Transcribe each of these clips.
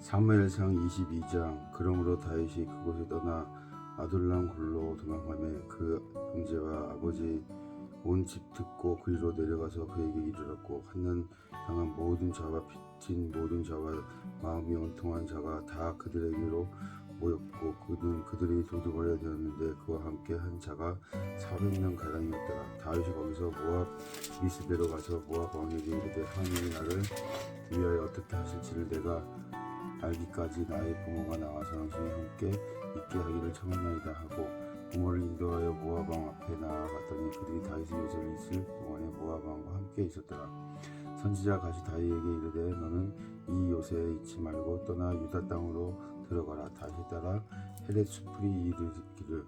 사무엘상 22장 그러므로 다윗이 그곳을 떠나 아둘람 굴로 도망가며 그 형제와 아버지 온 집 듣고 그리로 내려가서 그에게 이르렀고 한난 당한 모든 자와 빚진 모든 자와 마음이 원통한 자가 다 그들에게로 모였고 그는 그들이 도둑거려 되었는데 그와 함께 한 자가 400명 가량이었더라. 다윗이 거기서 모압 미스대로 가서 모압 왕에게 이르되 하나님이 나를 위하여 어떻게 하실지를 내가 알기까지 나의 부모가 나와서 당신이 함께 있게 하기를 청하나이다 하고 부모를 인도하여 왕 앞에 나아갔더니 그들이 다윗의 요새를 있을 동안에 모압 왕과 함께 있었더라. 선지자 가시 다윗에게 이르되 너는 이 요새에 있지 말고 떠나 유다 땅으로 들어가라. 다시 따라 수풀이 이르기를.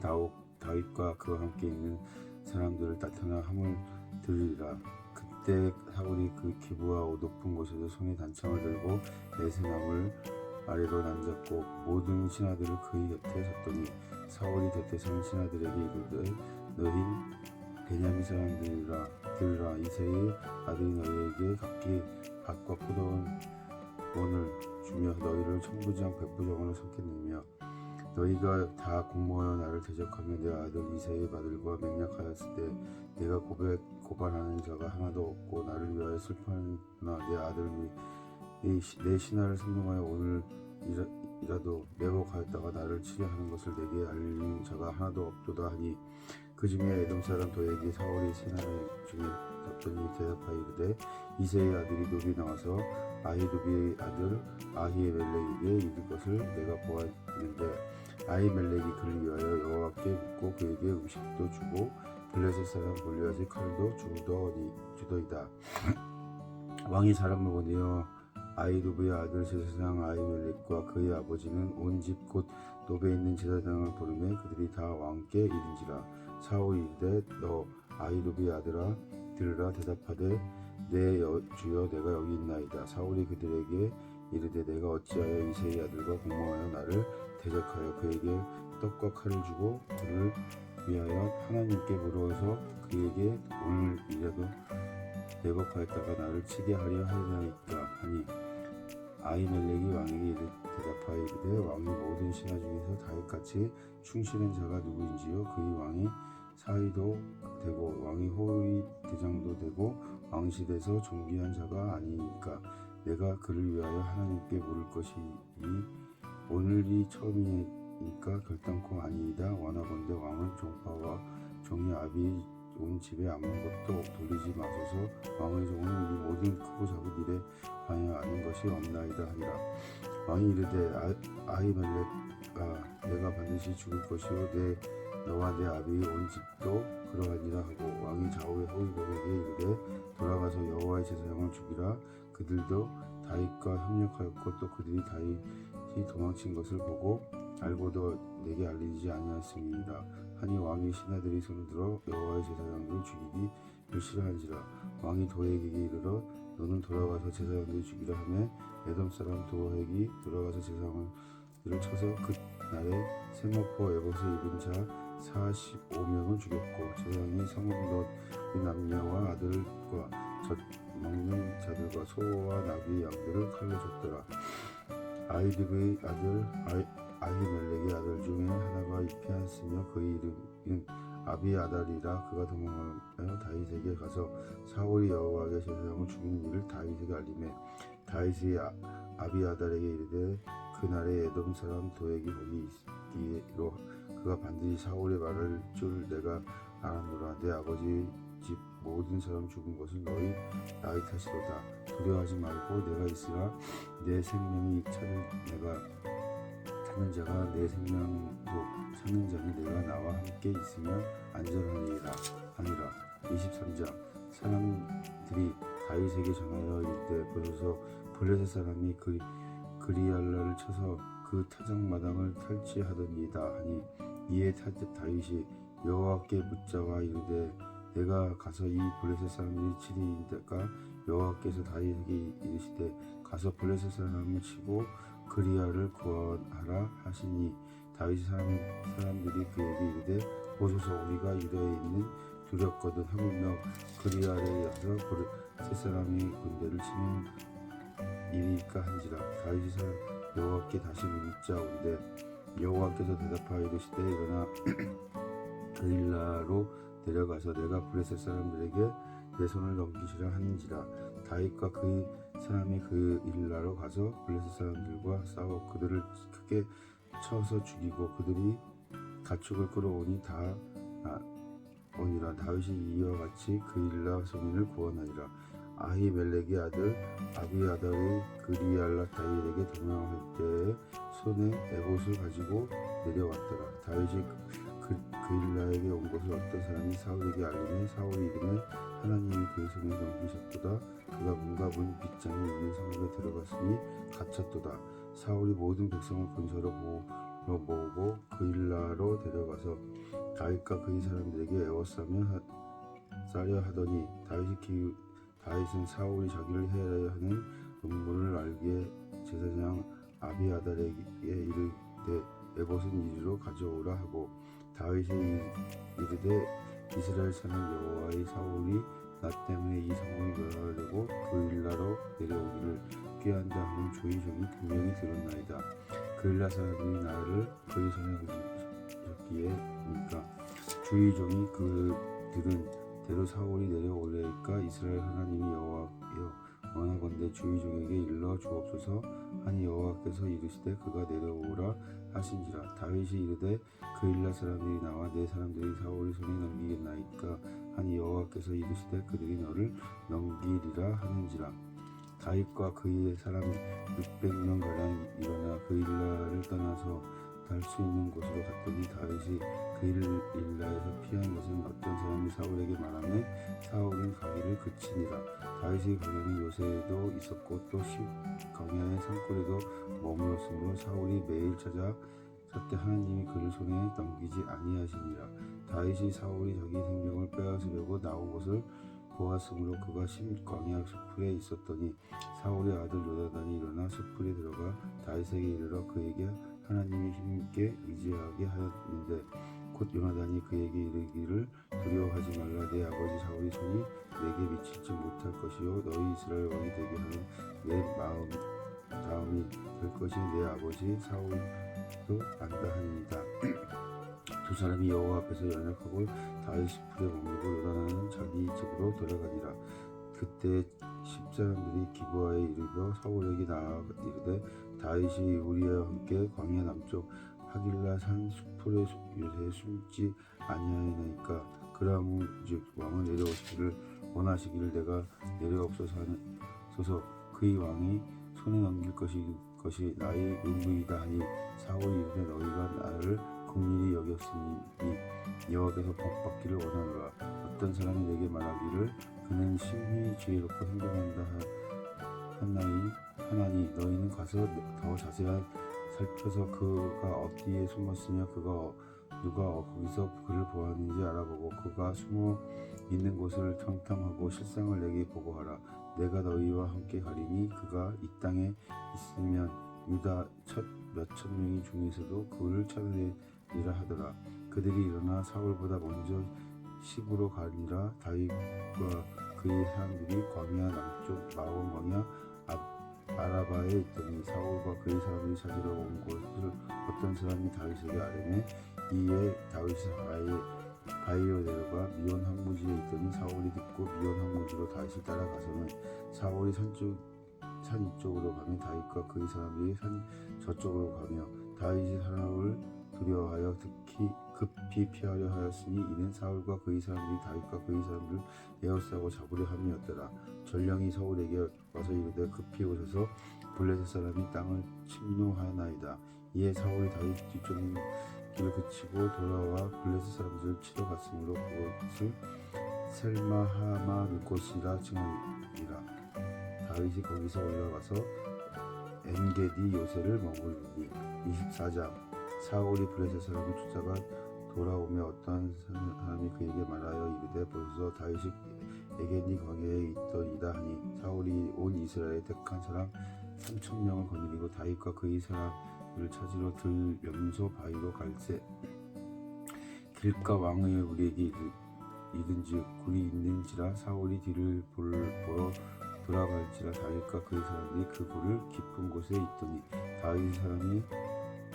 다옥 다윗과 그와 함께 있는 사람들을 나타나 함을 들으리라 그때 사울이 그 기부와 높은 곳에서 손에 단창을 들고 에세나물 아래로 앉았고 모든 신하들을 그의 곁에 섰더니 사울이 곁에 선 신하들에게 이르되 너희 베냐민 사람들이라 들으라. 이세의 아들이 너희에게 각기 밭과 포도원을 주며 너희를 천부장 백부장으로 삼겠느며 너희가 다 공모하여 나를 대적하며 내 아들 이세의 아들과 맹약하였을 때 내가 고백 고발하는 자가 하나도 없고 나를 위하여 슬퍼하나 내 아들을 위- 내 신하를 선동하여 오늘이라도 매복하였다가 나를 치려하는 것을 내게 알린 자가 하나도 없도다 하니 그 중에 에돔 사람 도에게 사울이 신하 중에 답변이 대답하여 이르되 이세의 아들이 노비 나와서 아히루비의 아들 아히멜렉에게 이를 것을 내가 보았는데 아히멜렉이 그를 위하여 여호와께 묻고 그에게 음식도 주고 블레셋 사람 골리앗의 칼도 주더니 주더이다. 왕이 사람을 보내어 아이루브의 아들 제사장 아이멜렉과 그의 아버지는 온 집 곧 노베에 있는 제사장을 부르매 그들이 다 왕께 이른지라. 사울이 이르되 너 아이루브의 아들아 들으라. 대답하되 내 여- 주여 내가 여기 있나이다. 사울이 그들에게 이르되 내가 어찌하여 이세의 아들과 공모하여 나를 대적하여 그에게 떡과 칼을 주고 그를 위하여 하나님께 물어서 그에게 오늘 이라도 매복하였다가 나를 치게 하려 하나이까 하니 아이멜렉이 왕에게 대답하여 이르되 왕이 모든 신하 중에서 다윗같이 충실한 자가 누구인지요? 그의 왕이 사위도 되고 왕이 호위 대장도 되고 왕실에서 존귀한 자가 아니니까 내가 그를 위하여 하나님께 물을 것이니 오늘이 처음이 니까 결단코 아니이다. 원하건대 왕은 종파와 종이 아비 온 집에 아무 것도 돌리지 마소서. 왕의 종은 이 모든 크고 작은 일에 관여 아는 것이 없나이다 하니라. 왕이 이르되 아, 아이멜렉아 내가 반드시 죽을 것이요. 내 너와 내 아비 온 집도 그러하니라 하고 왕이 좌우의 호위병에게 이르되 돌아가서 여호와의 제사장을 죽이라. 그들도 다윗과 협력하였고 또 그들이 다윗이 도망친 것을 보고 알고도 내게 알리지 아니하였습니다. 하니 왕의 신하들이 손들어 여호와의 제사장들을 죽이기 불실한지라. 왕이 도액에게 이르러 너는 돌아가서 제사장들을 죽이라 하며 에돔 사람 도액이 돌아가서 제사장들을 쳐서 그 날에 세마포 에봇을 입은 자 45명을 죽였고 제사장이 성읍 롯의 남녀와 아들과 젖 먹는 자들과 소와 나귀 양들을 칼로 줬더라. 아이드의 아들 아이, 아히멜렉의 아들 중에 하나가 피하였으며 그의 이름은 아비아달이라 그가 도망하여 다윗에게 가서 사울이 여호와의 제사장을 죽인 일을 다윗에게 알리매 다윗이 아, 아비아달에게 이르되 그날에 에돔 사람 도액이 거기 있기로 그가 반드시 사울의 말을 줄 내가 알았노라 내 아버지 집 모든 사람 죽은 것은 너희 나의 탓이로다 두려워하지 말고 내가 있으라 내 생명이 찾을 내가 찾는 자가 내 생명도 찾는 자니 내가 나와 함께 있으면 안전하니라 아니라. 23장 사람들이 다윗에게 전하여 이르되 보소서. 블레셋 사람이 그 그리알라를 쳐서 그 타작 마당을 탈취하더니이다 하니 이에 타- 다윗이 여호와께 묻자와 이르되 내가 가서 이 블레셋 사람들이 치리이다가 여호와께서 다윗에게 이르시되 가서 블레셋 사람을 치고 그리아를 구원하라 하시니 다윗 사람, 사람들이 그에게 이르되 보소서 우리가 유다에 있는 두렵거든 하물며 그리아에 와서 블레셋 사람이 군대를 치는 일이니까 한지라. 다윗이 사 여호와께 다시 묻자온데 여호와께서 대답하여 이르시되 일어나 그일라로 내려가서 내가 블레셋 사람들에게 내 손을 넘기시라 하는지라. 다윗과 그의 사람이 그 일라로 가서 블레셋 사람들과 싸워 그들을 크게 쳐서 죽이고 그들이 가축을 끌어오니 다 아, 오니라. 다윗이 이와 같이 그 일라 성인을 구원하니라. 아히멜렉의 아들 아비아달이 그리알라 다윗에게 동행할 때에 손에 에봇을 가지고 내려왔더라. 다윗이 그, 그 일라에게 온 것을 어떤 사람이 사울에게 알리니 사울이 이름에 하나님이 그의 손에 넘기셨도다. 그가 문과 문 빗장에 있는 성읍에 들어갔으니 갇혔도다. 사울이 모든 백성을 근처로 모으러 모으고 그일라로 데려가서 다윗과 그의 사람들에게 애워싸며 하, 싸려 하더니 다윗이 기, 다윗은 사울이 자기를 해하려 하는 음모를 알기에 제사장 아비아달에게 이르되 에봇은 이리로 가져오라 하고 다윗이 이르되 이스라엘 사람 여호와의 사울이 나 때문에 이 성을 멸하려고 그 일라로 내려오기를 꾀한다 하는 조의 종이 분명히 들었나이다. 그 일라 사람들이 나를 그의 손에 줬기에니까 주의 종이 그들은 대로 사울이 내려올래니까 이스라엘 하나님이 여호와여 원하건대 주의 종에게 일러 주옵소서. 하니 여호와께서 이르시되 그가 내려오라 하신지라. 다윗이 이르되 그 일라 사람들이 나와 내 사람들이 사울의 손에 넘기겠나이까? 하니 여호와께서 이르시되 그들이 너를 넘기리라 하는지라. 다윗과 그의 사람 600명 가량 일어나 그 일라를 떠나서 갈수 있는 곳으로 갔더니 다윗이 그 일라에서 피한 것은 어떤 사람이 사울에게 말하면 사울은 가기를 그치니라 다윗의 광야는 요새에도 있었고 또 시, 광야의 산골에도 머물렀으므로 사울이 매일 찾아 그때 하나님이 그를 손에 넘기지 아니하시니라. 다윗이 사울이 자기 생명을 빼앗으려고 나온 것을 보았으므로 그가 심 광야 숲풀에 있었더니 사울의 아들 요나단이 일어나 숲풀에 들어가 다윗에게 이르러 그에게 하나님이 힘있게 의지하게 하였는데 곧 요나단이 그에게 이르기를 두려워하지 말라. 내 아버지 사울의 손이 내게 미치지 못할 것이요. 너희 이스라엘 왕이 되게 하는 내 마음 다음이 될 것이 내 아버지 사울도 안다 하니이다 두 사람이 여호와 앞에서 연약하고 다윗 풀에 머물고 요나단은 자기 집으로 돌아가니라. 그때 십사람들이 기부하에 이르러 사울에게 나아 이르되 다윗이 우리와 함께 광야 남쪽 하길라 산 수풀에 요새 숨지 아니하나이까. 그러므즉 왕은 내려오시기를 원하시기를 내가 내려옵소서 그의 왕이 손에 넘길 것이 것이 나의 의무이다 하니 사울이 이르되 너희가 나를 긍휼히 여겼으니 여호와께서 복받기를 원하노라 어떤 사람이 내게 말하기를 그는 심히 지혜롭고 행동한다 하- 하나니 하나니 너희는 가서 더 자세한 살펴서 그가 어디에 숨었으며 그가 누가 거기서 그를 보았는지 알아보고 그가 숨어 있는 곳을 탐탐하고 실상을 내게 보고하라. 내가 너희와 함께 가리니 그가 이 땅에 있으면 유다 첫 몇천 명이 중에서도 그를 찾아내리라 하더라. 그들이 일어나 사울보다 먼저 시부로 가니라. 다윗과 그의 사람들이 광야 남쪽 마온 광야 앞 아라바에 있더니 사울과 그의 사람들이 찾으러 온 곳을 어떤 사람이 다윗에게 아뢰매 이에 다윗이 바에 바이로 내려가 미온 항무지에 있더니 사울이 듣고 미온 항무지로 다윗을 따라가서는 사울이 산쪽 산 이쪽으로 가며 다윗과 그의 사람들이 산 저쪽으로 가며 다윗이 사람을 두려워하여 특히 급히 피하려 하였으니 이는 사울과 그의 사람들이 다윗과 그의 사람들을 에워싸고 잡으려 함이었더라. 전령이 사울에게 와서 이르되 급히 오셔서 블레셋 사람이 땅을 침노하나이다. 이에 사울이 다윗 뒤쫓는 길을 그치고 돌아와 블레셋 사람들을 치러 갔으므로 그것을 셀마하마 곳이라 칭하니라. 다윗이 거기서 올라가서 엔게디 요새를 머무르니. 24장. 사울이 블레셋 사람을 쫓아가 돌아오며 어떠한 사람이 그에게 말하여 이르되 벌써 다윗이 에게니 광야에 있더이다 하니 사울이 온 이스라엘에 택한 사람 3천 명을 거느리고 다윗과 그의 사람을 찾으러 들 염소 바위로 갈새 길가 왕의 우리에게 이른즉 굴이 있는지라 사울이 뒤를 볼, 보러 돌아갈지라 다윗과 그의 사람들이 그 굴을 깊은 곳에 있더니 다윗 사람이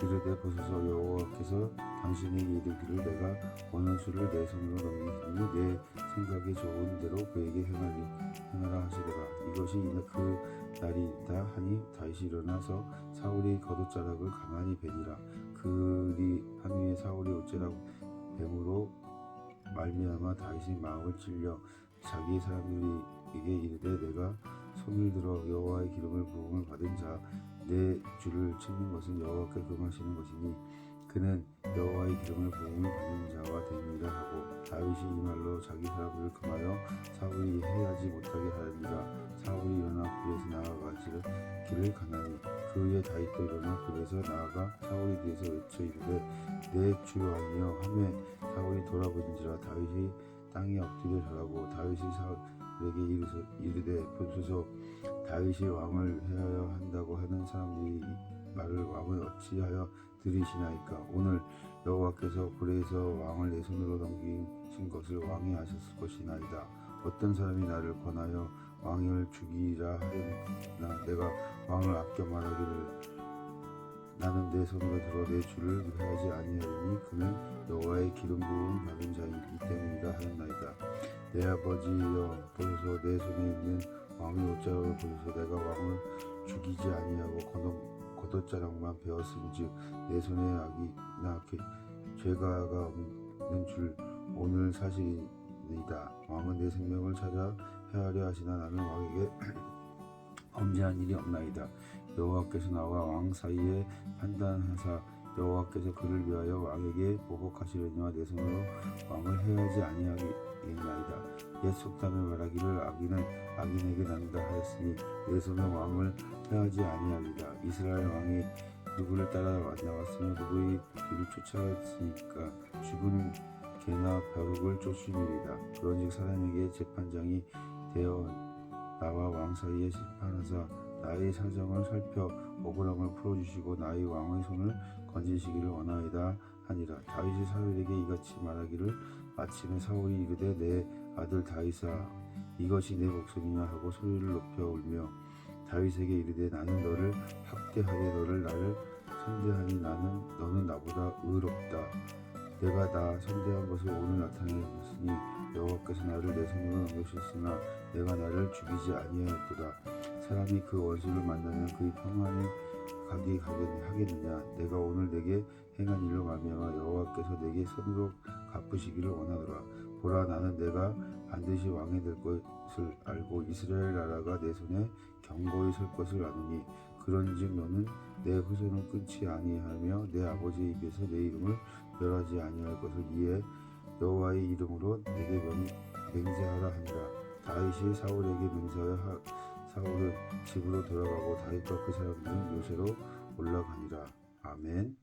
이르되 보소서. 여호와께서 당신에게 이르기를 내가 어느 수를 내 손으로 넘기시니 내 생각에 좋은 대로 그에게 행하리 행하라 하시더라. 이것이 이날 그 날이다 하니 다윗이 일어나서 사울이 겉옷자락을 가만히 베니라. 그리 한 후에 사울이 어째라고 뱀으로 말미암아 다윗의 마음을 찔려 자기 사람들에게 이르되 내가 손을 들어 여호와의 기름을 부음을 받은 자 내 주를 치는 것은 여호와께 금하시는 것이니 그는 여호와의 기름을 부음을 받는 자와 되니라 하고 다윗이 이 말로 자기 사람들을 금하여 사울이 해하지 못하게 하니라 사울이 일어나 굴에서 나아가 지를 길을 가나니 그 후에 다윗도 일어나 굴에서 나아가 사울에 대해서 외쳐 이르되 내주 왕이여 하매 사울이 돌아보는지라 다윗이 땅에 엎드려 절하고 다윗이 사울 에게 이르서, 이르되 보소서 다윗이 왕을 해야 한다고 하는 사람들이 이 말을 왕을 어찌하여 들으시나이까? 오늘 여호와께서 굴에서 왕을 내 손으로 넘기신 것을 왕이 아셨을 것이나이다. 어떤 사람이 나를 권하여 왕을 죽이라 하려나? 내가 왕을 아껴 말하기를 나는 내 손으로 들어 내 주를 해하지 아니하리니 그는 여호와의 기름 부음 받은 자이기 때문이라 하였나이다. 내 아버지여 보소서 내 손에 있는 왕의 옷자락을 보소서. 내가 왕을 죽이지 아니하고 겉옷, 겉옷자락만 베었은즉 내 손에 악이나 개- 죄가가 없는 줄 오늘 사실이다. 왕은 내 생명을 찾아 헤아려 하시나 나는 왕에게 범죄한 일이 없나이다. 여호와께서 나와 왕 사이에 판단하사 여호와께서 그를 위하여 왕에게 보복하시려니와 내 손으로 왕을 해하지 아니하겠나이다. 옛 속담에 말하기를 악인은 악인에게 난다 하였으니 내 손은 왕을 해하지 아니하리라. 이스라엘 왕이 누구를 따라 나왔으며 누구의 뒤를 쫓아갔으니까 죽은 개나 벼룩을 쫓으리이다. 그런즉 사람에게 재판장이 되어 나와 왕 사이에 심판하사 나의 사정을 살펴 억울함을 풀어주시고 나의 왕의 손을 건지시기를 원하이다 하니라. 다윗이 사울에게 이같이 말하기를 마침에 사울이 이르되 내 아들 다윗아 이것이 내 목소리냐 하고 소리를 높여 울며 다윗에게 이르되 나는 너를 학대하되 너를 나를 선대하니 나는 너는 나보다 의롭다 내가 나 선대한 것을 오늘 나타내었으니 여호와께서 나를 내 손으로 넘기셨으나 내가 나를 죽이지 아니하였도다. 사람이 그 원수를 만나면 그의 평안에 가게 하겠느냐? 내가 오늘 내게 행한 일로 말미암아 여호와께서 내게 손으로 갚으시기를 원하노라. 보라 나는 내가 반드시 왕이 될 것을 알고 이스라엘 나라가 내 손에 경고히 설 것을 아노니 그런즉 너는 내 후손을 끊지 아니하며 내 아버지 입에서 내 이름을 멸하지 아니할 것을 이해 여호와의 이름으로 내게 명, 맹세하라 하니라. 다윗이 사울에게 맹세하여 하- 사울은 집으로 돌아가고 다윗과 그 사람들은 요새로 올라가니라. 아멘